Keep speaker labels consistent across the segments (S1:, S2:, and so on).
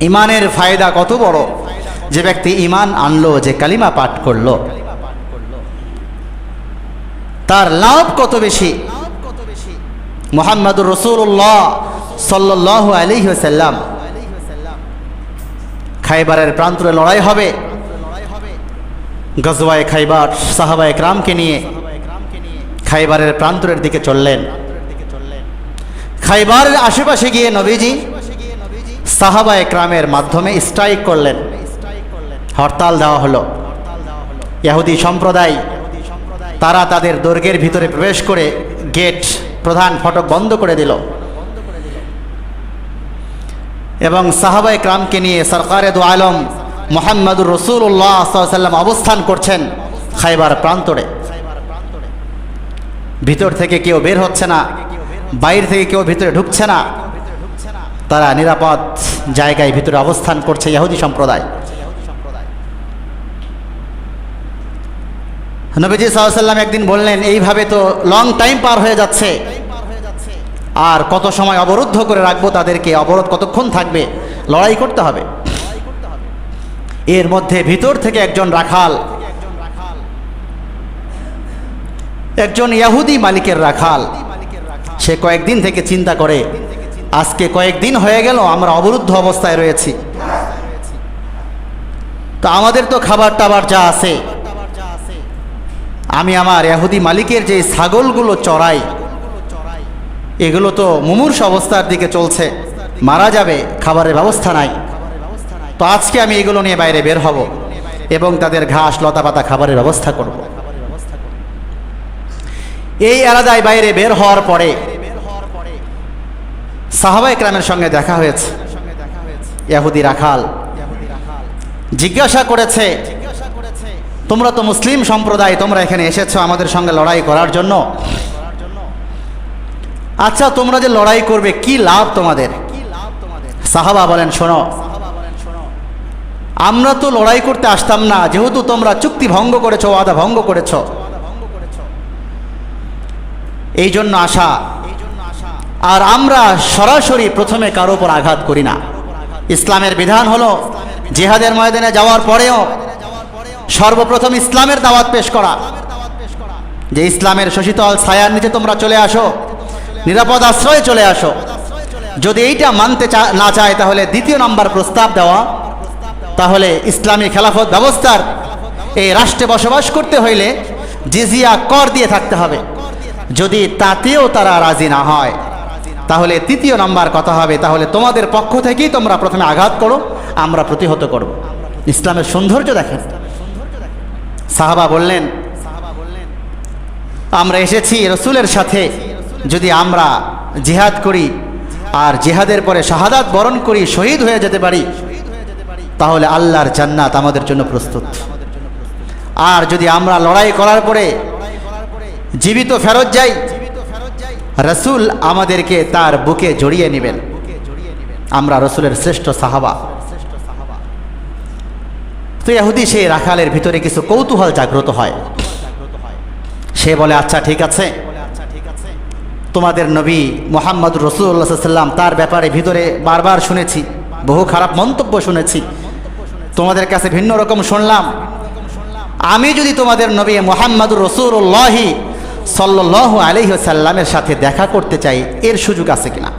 S1: ইমানের ফায়দা কত বড়? যে ব্যক্তি ইমান আনলো, যে কালিমা পাঠ করল। তার লাভ কত বেশি? মোহাম্মদুর রসুল্লাহ সাল্লাহ আলী সাল্লাম খাইবারের প্রান্তরে লড়াই হবে। গজওয়ায় খাইবার সাহাবায় ক্রামকে নিয়ে খাইবারের প্রান্তরের দিকে চললেন। খাইবারের আশেপাশে গিয়ে নবীজি সাহাবায় ক্রামের মাধ্যমে স্ট্রাইক করলেন। হরতাল দেওয়া হলো। ইহুদি সম্প্রদায়, তারা তাদের দুর্গের ভিতরে প্রবেশ করে গেট প্রধান ফটক বন্ধ করে দিল। এবং সাহাবা ক্রামকে নিয়ে সরকারে দু আলম মোহাম্মদুর রসুল্লাহ সাল্লাম অবস্থান করছেন খাইবার প্রান্তরে। ভিতর থেকে কেউ বের হচ্ছে না, বাইরে থেকে কেউ ভিতরে ঢুকছে না। তারা নিরাপদ জায়গায় ভিতরে অবস্থান করছে ইহুদি সম্প্রদায়। নবীজি সাল্লাম একদিন বললেন, এইভাবে তো লং টাইম পার হয়ে যাচ্ছে। আর কত সময় অবরুদ্ধ করে রাখব তাদেরকে? অবরোধ কতক্ষণ থাকবে? লড়াই করতে হবে। এর মধ্যে ভিতর থেকে একজন রাখাল, একজন ইয়াহুদি মালিকের রাখাল, সে কয়েকদিন থেকে চিন্তা করে আজকে কয়েকদিন হয়ে গেল, আমরা অবরুদ্ধ অবস্থায় রয়েছি। তো আমাদের তো খাবার টাবার যা আছে। আমি আমার ইয়াহুদি মালিকের যে ছাগলগুলো চড়াই, এগুলো তো মুমূর্ষ অবস্থার দিকে চলছে। মারা যাবে, খাবারের ব্যবস্থা নাই। তো আজকে আমি এগুলো নিয়ে বাইরে বের হব এবং তাদের ঘাস লতা পাতা খাবারের ব্যবস্থা করব। এই এলাদায় বাইরে বের হওয়ার পরে সাহাবা একরামের সঙ্গে দেখা হয়েছে। ইয়াহুদি রাখাল জিজ্ঞাসা করেছে, তোমরা তো মুসলিম সম্প্রদায়, তোমরা এখানে এসেছ আমাদের সঙ্গে লড়াই করার জন্য? আচ্ছা তোমরা যে লড়াই করবে, কি লাভ তোমাদের? সাহাবা বলেন, শোনো, আমরা তো লড়াই করতে আসতাম না, যেহেতু তোমরা চুক্তি ভঙ্গ করেছ আদা ভঙ্গ করেছ। এই জন্য আসা আর আমরা সরাসরি প্রথমে কারও উপর আঘাত করি না। ইসলামের বিধান হলো জেহাদের ময়দানে যাওয়ার পরেও সর্বপ্রথম ইসলামের দাওয়াত পেশ করা। যে ইসলামের শশীতল ছায়ার নিচে তোমরা চলে আসো, নিরাপদ আশ্রয়ে চলে আসো। যদি এইটা মানতে না চায়, তাহলে দ্বিতীয় নম্বর প্রস্তাব দেওয়া। তাহলে ইসলামী খেলাফত ব্যবস্থার এই রাষ্ট্রে বসবাস করতে হইলে জিজিয়া কর দিয়ে থাকতে হবে। যদি তাতেও তারা রাজি না হয় তাহলে তৃতীয় নাম্বার কথা হবে, তাহলে তোমাদের পক্ষ থেকেই তোমরা প্রথমে আঘাত করো, আমরা প্রতিহত করব। ইসলামের সৌন্দর্য দেখেন। সাহাবা বললেন, আমরা এসেছি রসুলের সাথে, যদি আমরা জিহাদ করি, আর জিহাদের পরে শাহাদাত বরণ করি, শহীদ হয়ে যেতে পারি, তাহলে আল্লাহর জান্নাত আমাদের জন্য প্রস্তুত। আর যদি আমরা লড়াই করার পরে জীবিত ফেরত যাই রসুল আমাদেরকে তার বুকে জড়িয়ে নেবেন। আমরা রসুলের শ্রেষ্ঠ সাহাবা। তো ইহুদি সেই রাখালের ভিতরে কিছু কৌতূহল জাগ্রত হয়। সে বলে আচ্ছা ঠিক আছে। তোমাদের নবী মোহাম্মদ রসুল্লাহ তার ব্যাপারে ভিতরে বারবার শুনেছি, বহু খারাপ মন্তব্য শুনেছি। তোমাদের কাছে ভিন্ন রকম শুনলাম। আমি যদি তোমাদের নবী মোহাম্মদুর রসুল্লাহি সাল্লাহ আলহিসাল্লামের সাথে দেখা করতে চাই, এর সুযোগ আছে কিনা?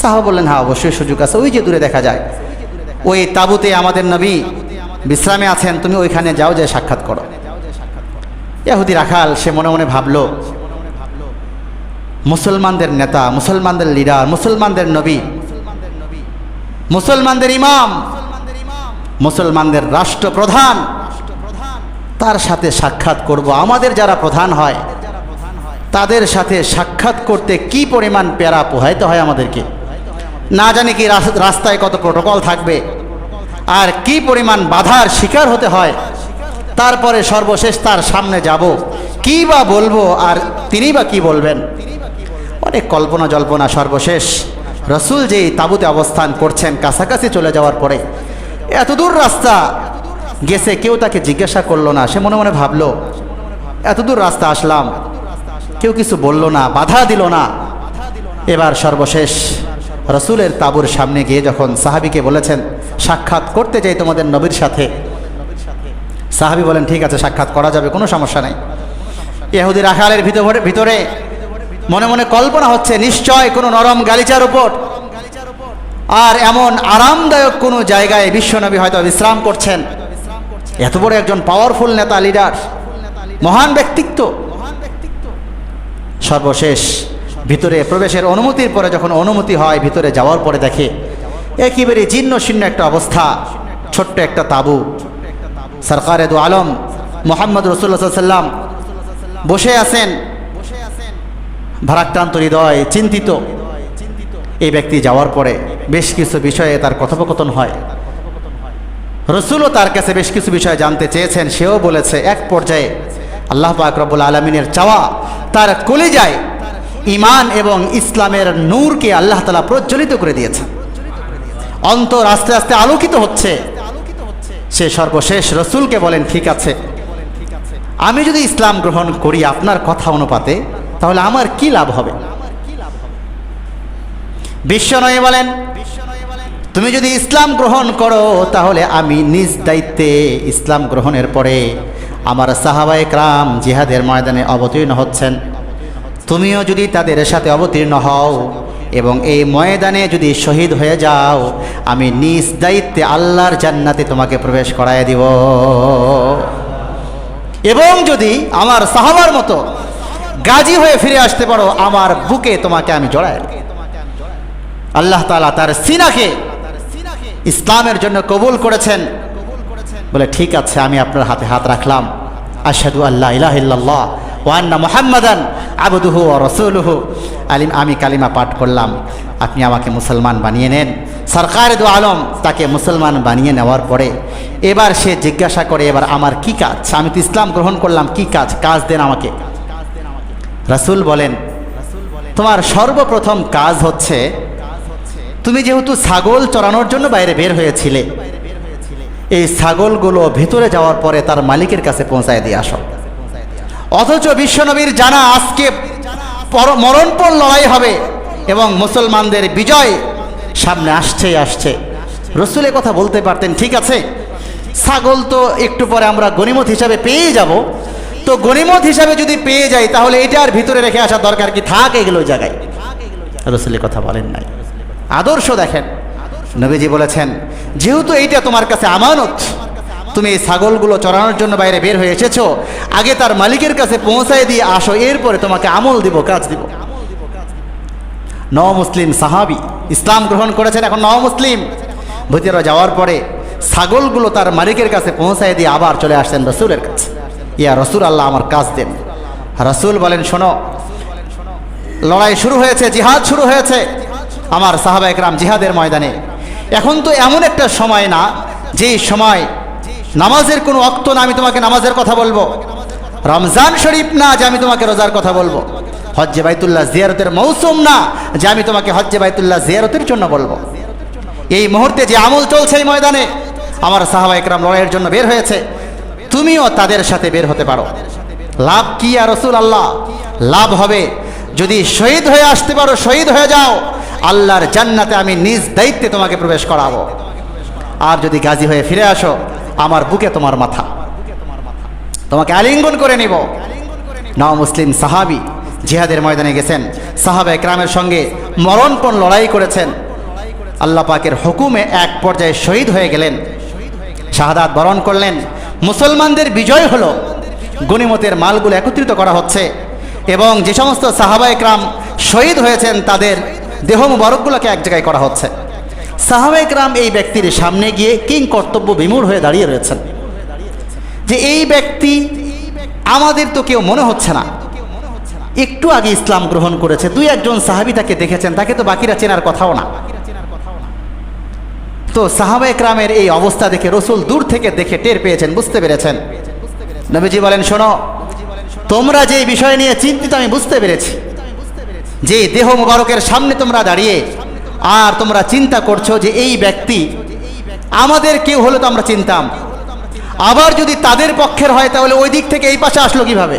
S1: সাহা বললেন হ্যাঁ অবশ্যই সুযোগ আছে, ওই যে দূরে দেখা যায়। ওই তাবুতে আমাদের নবী বিশ্রামে আছেন, তুমি ওইখানে যাও, যে সাক্ষাৎ করো। ইয়াহুদি রাখাল, সে মনে মনে ভাবলো, মুসলমানদের নেতা, মুসলমানদের লিডার, মুসলমানদের নবী, মুসলমানদের ইমাম, মুসলমানদের রাষ্ট্রপ্রধান, তার সাথে সাক্ষাৎ করব। আমাদের যারা প্রধান হয় তাদের সাথে সাক্ষাৎ করতে কি পরিমাণ প্যারা পোহাইতে হয় আমাদেরকে? না জানি কি রাস্তায় কত প্রোটোকল থাকবে। আর কি পরিমাণ বাধার শিকার হতে হয়, তারপরে সর্বশেষ তার সামনে যাব। কি বা বলব আর তিনি বা কি বলবেন? অনেক কল্পনা জল্পনা সর্বশেষ। রসুল যেই তাবুতে অবস্থান করছেন, কাছাকাছি চলে যাওয়ার পরে এত দূর রাস্তা গেছে, কেউ তাকে জিজ্ঞাসা করল না, সে মনে মনে ভাবলো এত দূর রাস্তা আসলাম কেউ কিছু বলল না, বাধা দিল না। এবার সর্বশেষ রসুলের তাবুর সামনে গিয়ে যখন সাহাবিকে বলেছেন, সাক্ষাৎ করতে চাই তোমাদের নবীর সাথে। সাহাবি বলেন, ঠিক আছে, সাক্ষাৎ করা যাবে, কোনো সমস্যা নেই। ইহুদি রাখালের ভিতরে ভিতরে মনে মনে কল্পনা হচ্ছে, নিশ্চয় কোনো নরম গালিচার উপর আর এমন আরামদায়ক কোনো জায়গায় বিশ্বনবী হয়তো বিশ্রাম করছেন। এত বড় একজন পাওয়ারফুল নেতা লিডার মহান ব্যক্তিত্ব। সর্বশেষ ভিতরে প্রবেশের অনুমতির পরে যখন অনুমতি হয়, ভিতরে যাওয়ার পরে দেখে একেবারে জীর্ণ শীর্ণ একটা অবস্থা, ছোট্ট একটা তাবু। সরকারে দু আলম মোহাম্মদ রসুল্লা সাল্লাম বসে আছেন। ভারাক্রান্ত হৃদয়, চিন্তিত। এই ব্যক্তি যাওয়ার পরে বেশ কিছু বিষয়ে তার কথোপকথন হয়। রসুলও তার কাছে বেশ কিছু বিষয় জানতে চেয়েছেন, সেও বলেছে, এক পর্যায়ে আল্লাহ পাক রব্বুল আলমিনের চাওয়া তার কলিজায় ইমান এবং ইসলামের নূরকে আল্লাহ তালা প্রজ্বলিত করে দিয়েছেন। অন্তর আস্তে আস্তে আলোকিত হচ্ছে। সে সর্বশেষ রসুলকে বলেন, ঠিক আছে। আমি যদি ইসলাম গ্রহণ করি আপনার কথা অনুপাতে, তাহলে আমার কি লাভ হবে? বিশ্বনয় বলেন, তুমি যদি ইসলাম গ্রহণ করো, তাহলে আমি নিজ দায়িত্বে ইসলাম গ্রহণের পরে আমার সাহাবায়ে ক্রাম জিহাদের ময়দানে অবতীর্ণ হচ্ছেন। তুমিও যদি তাদের সাথে অবতীর্ণ হও এবং এই ময়দানে যদি শহীদ হয়ে যাও, আমি নিজ দায়িত্বে আল্লাহর জান্নাতে তোমাকে প্রবেশ করায় দিব। এবং যদি আমার সাহাবার মতো গাজী হয়ে ফিরে আসতে পারো, আমার বুকে তোমাকে আমি জড়াই আল্লাহ তালা তার সিনাকে ইসলামের জন্য কবুল করেছেন। বলে, ঠিক আছে, আমি আপনার হাতে হাত রাখলাম। আশহাদু আল্লাহ ইল্লাল্লাহ ওয়ান্না মোহাম্মদান আবুদুহু ও রসুলহু। আলিম, আমি কালিমা পাঠ করলাম। আপনি আমাকে মুসলমান বানিয়ে নেন। সরকার দু আলম তাকে মুসলমান বানিয়ে নেওয়ার পরে এবার সে জিজ্ঞাসা করে, এবার আমার কি কাজ? আমি তো ইসলাম গ্রহণ করলাম, কি কাজ? কাজ দেন আমাকে। রাসূল বলেন, তোমার সর্বপ্রথম কাজ হচ্ছে, তুমি যেহেতু ছাগল চড়ানোর জন্য বাইরে বের হয়েছিলে এই ছাগলগুলো ভেতরে যাওয়ার পরে তার মালিকের কাছে পৌঁছায় দিয়ে আসো। অথচ বিশ্বনবীর জানা আজকে মরণপণ লড়াই হবে এবং মুসলমানদের বিজয় সামনে আসছে আসছে। রসুলের কথা বলতে পারতেন, ঠিক আছে? ছাগল তো একটু পরে আমরা গণিমত হিসাবে পেয়ে যাব। তো গণিমত হিসাবে যদি পেয়ে যাই, তাহলে এটার ভিতরে রেখে আসার দরকার কি? থাক এগুলো জায়গায়। রসুলের কথা বলেন নাই। আদর্শ দেখেন। নবীজি বলেছেন, যেহেতু এইটা তোমার কাছে আমানত, তুমি এই ছাগলগুলো চড়ানোর জন্য বাইরে বের হয়ে এসেছ, আগে তার মালিকের কাছে পৌঁছায় দিয়ে আসো, এরপরে তোমাকে আমল দিব, কাজ দিব। ন মুসলিম সাহাবি ইসলাম গ্রহণ করেছেন এখন ন মুসলিম ভিতরে যাওয়ার পরে ছাগলগুলো তার মালিকের কাছে পৌঁছায় দিয়ে আবার চলে আসছেন রসুলের কাছে। ইয়া রসুল আল্লাহ আমার কাজ দেন। রসুল বলেন, শোনো, লড়াই শুরু হয়েছে, জিহাদ শুরু হয়েছে। আমার সাহাবা একরাম জিহাদের ময়দানে এখন তো এমন একটা সময় না যেই সময় নামাজের কোনো অক্ত না, আমি তোমাকে নামাজের কথা বলব। রমজান শরীফ না, যে আমি তোমাকে রোজার কথা বলব। হজ্জে বাইতুল্লাহ জিয়ারতের মৌসুম না, যে আমি তোমাকে হজ্জে বাইতুল্লাহ জিয়ারতের জন্য বলব। এই মুহূর্তে যে আমল চলছে এই ময়দানে, আমার সাহাবা একরাম লড়াইয়ের জন্য বের হয়েছে। তুমিও তাদের সাথে বের হতে পারো। লাভ কি আর রসুল আল্লাহ লাভ হবে। যদি শহীদ হয়ে আসতে পারো, শহীদ হয়ে যাও। আল্লাহর জান্নাতে আমি নিজ দায়িত্বে তোমাকে প্রবেশ করাবো। আর যদি গাজী হয়ে ফিরে আসো, আমার বুকে তোমার মাথা। তোমাকে আলিঙ্গন করে নিব। নাও মুসলিম সাহাবি, জিহাদের ময়দানে গেছেন। সাহাবা একরামের সঙ্গে মরণপণ লড়াই করেছেন। আল্লাহ পাকের হুকুমে এক পর্যায়ে শহীদ হয়ে গেলেন। শাহাদাত বরণ করলেন। মুসলমানদের বিজয় হলো। গনিমতের মালগুলো একত্রিত করা হচ্ছে। এবং যে সমস্ত সাহাবা একরাম শহীদ হয়েছেন, তাদের দেহ মুবারকগুলোকে এক জায়গায় করা হচ্ছে। সাহাবা একরাম এই ব্যক্তির সামনে গিয়ে কিং কর্তব্য বিমূঢ় হয়ে দাঁড়িয়ে রয়েছেন। যে এই ব্যক্তি আমাদের তো কেউ মনে হচ্ছে না। একটু আগে ইসলাম গ্রহণ করেছে, দুই একজন সাহাবি তাকে দেখেছেন, তাকে তো বাকিরা চেনার কথাও না। তো সাহাবা একরামের এই অবস্থা দেখে রসুল দূর থেকে দেখে টের পেয়েছেন, বুঝতে পেরেছেন। নবীজি বলেন, শোনো, তোমরা যে বিষয় নিয়ে চিন্তিত, আমি বুঝতে পেরেছি। যে দেহ মুবারকের সামনে তোমরা দাঁড়িয়ে আর তোমরা চিন্তা করছ যে এই ব্যক্তি আমাদের কেউ হলে তো আমরা চিনতাম। আবার যদি তাদের পক্ষের হয়, তাহলে ওই দিক থেকে এই পাশে আসলো কীভাবে?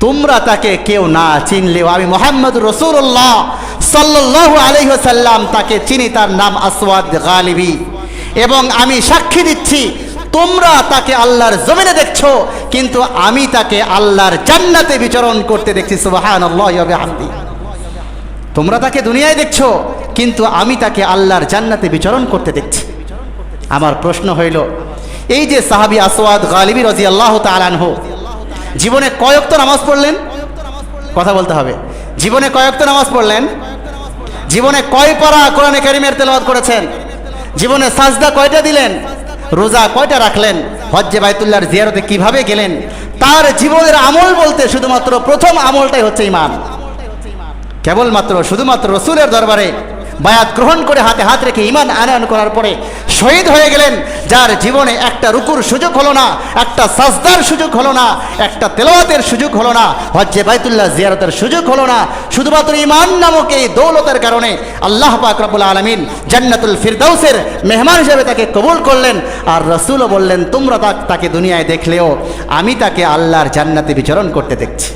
S1: তোমরা তাকে কেউ না চিনলেও আমি মোহাম্মদ রসুল্লাহ সাল্লাল্লাহু আলাইহি ওয়াসাল্লাম তাকে চিনি, তার নাম আসওয়াদ গালিবি। এবং আমি সাক্ষী দিচ্ছি তোমরা তাকে আল্লাহর জমিনে দেখছ, কিন্তু আমি তাকে আল্লাহর জান্নাতে বিচরণ করতে দেখছি বিহামদি। তোমরা তাকে দুনিয়ায় দেখছ, কিন্তু আমি তাকে আল্লাহর জান্নাতে বিচরণ করতে দেখছি। আমার প্রশ্ন হইল, এই যে সাহাবি আসওয়াদ গালিবি রাজি আল্লাহ তালানহ জীবনে কয়েকত নামাজ পড়লেন? কথা বলতে হবে। জীবনে কয়েকত নামাজ পড়লেন? জীবনে কয় পারা কোরআনে কারিমের তেলাওয়াত করেছেন? জীবনে সাজদা কয়টা দিলেন? রোজা কয়টা রাখলেন? হজ্জে বাইতুল্লাহর জিয়ারতে কীভাবে গেলেন? তার জীবনের আমল বলতে শুধুমাত্র প্রথম আমলটাই হচ্ছে ইমান কেবলমাত্র, শুধুমাত্র রসুলের দরবারে বায়াত গ্রহণ করে হাতে হাত রেখে ইমান আনয়ন করার পরে শহীদ হয়ে গেলেন, যার জীবনে একটা রুকুর সুযোগ হলো না, একটা সাজদার সুযোগ হলো না, একটা তেলাওয়াতের সুযোগ হলো না, হজ্জে বাইতুল্লাহ জিয়ারতের সুযোগ হলো না। শুধুমাত্র ইমান নামক এই দৌলতের কারণে আল্লাহ পাক আলমিন জান্নাতুল ফিরদাউসের মেহমান হিসেবে তাকে কবুল করলেন আর রসুলও বললেন, তোমরা তাকে দুনিয়ায় দেখলেও আমি তাকে আল্লাহর জান্নাতে বিচরণ করতে দেখছি।